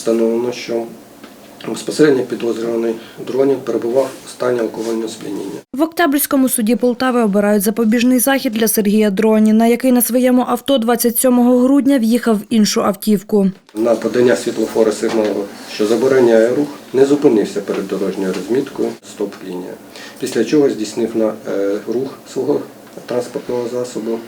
встановлено, що безпосередньо підозрюваний Дронін перебував у стані алкогольного сп'яніння. В Октябрьському суді Полтави обирають запобіжний захід для Сергія Дроніна, який на своєму авто 27 грудня в'їхав в іншу автівку. На подання світлофора сигналу, що забороняє рух, не зупинився перед дорожньою розміткою стоп-лінія, після чого здійснив на е, рух свого транспортного засобу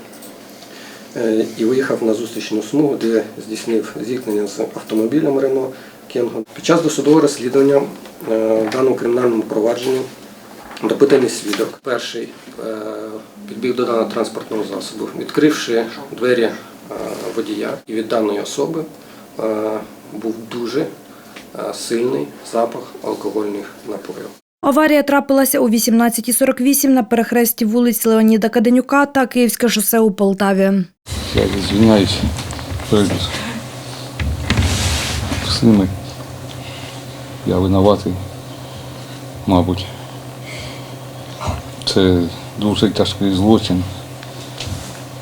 і виїхав на зустрічну смугу, де здійснив зіткнення з автомобілем Рено Кенго. Під час досудового розслідування е, в даному кримінальному провадженні допитаний свідок. Перший е, підбіг до даного транспортного засобу, відкривши двері е, водія і від даної особи е, був дуже е, сильний запах алкогольних напоїв. Аварія трапилася о 18.48 на перехресті вулиць Леоніда Каденюка та Київське шосе у Полтаві. Я перед всіми. Я винуватий, мабуть. Це дуже тяжкий злочин.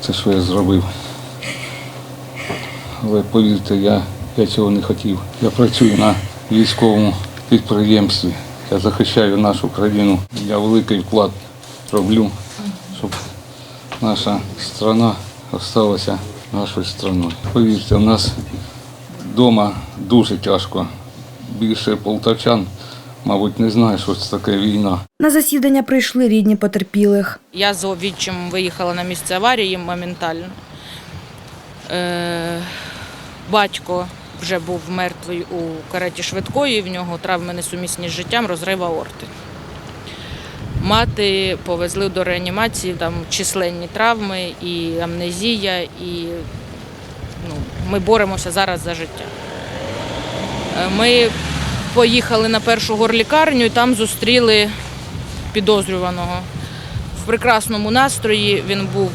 Це що я зробив. Але повірте, я, я цього не хотів. Я працюю на військовому підприємстві. Я захищаю нашу країну. Я великий вклад роблю, щоб наша страна залишилася нашою страною. Повірте, у нас вдома дуже тяжко. Більше полтавчан, мабуть, не знає, що це таке війна. На засідання прийшли рідні потерпілих. Я з відчим виїхала на місце аварії моментально. Е, батько вже був мертвий у кареті швидкої, в нього травми несумісні з життям, розрив аорти. Мати повезли до реанімації, там численні травми і амнезія, і ну, ми боремося зараз за життя. Е, Ми поїхали на першу горлікарню і там зустріли підозрюваного в прекрасному настрої. Він був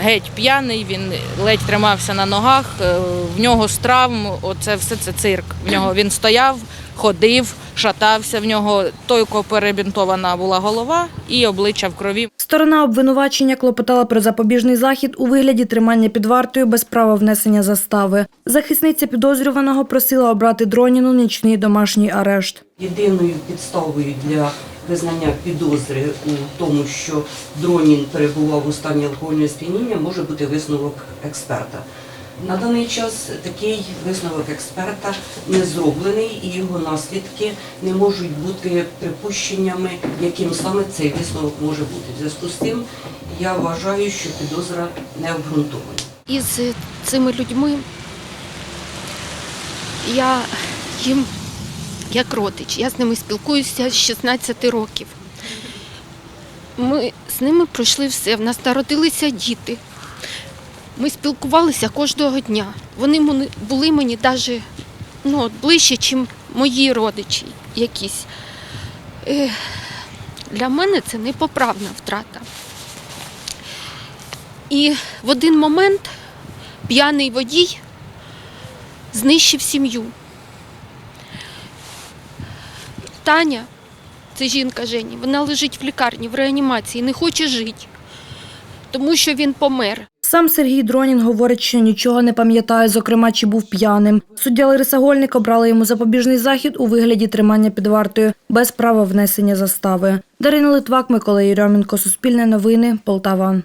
геть п'яний, він ледь тримався на ногах. е, В нього з травм, оце все це цирк. В нього він стояв, ходив, шатався. В нього тойко перебінтована була голова і обличчя в крові. Сторона обвинувачення клопотала про запобіжний захід у вигляді тримання під вартою без права внесення застави. Захисниця підозрюваного просила обрати Дроніну нічний домашній арешт. Єдиною підставою для визнання підозри у тому, що Дронін перебував у стані алкогольного сп'яніння, може бути висновок експерта. На даний час такий висновок експерта не зроблений і його наслідки не можуть бути припущеннями, яким саме цей висновок може бути. В зв'язку з тим я вважаю, що підозра не обґрунтована. із цими людьми я їм як родич. Я з ними спілкуюся з 16 років. Ми з ними пройшли все. В нас народилися діти. Ми спілкувалися кожного дня. Вони були мені навіть ну, ближче, ніж мої родичі якісь. Е, Для мене це непоправна втрата. І в один момент п'яний водій знищив сім'ю. Таня, це жінка Жені, вона лежить в лікарні в реанімації, не хоче жити, тому що він помер. Сам Сергій Дронін говорить, що нічого не пам'ятає, зокрема, чи був п'яним. Суддя Лариса Гольник обрала йому запобіжний захід у вигляді тримання під вартою без права внесення застави. Дарина Литвак, Микола Єрьоменко, Суспільне новини, Полтава.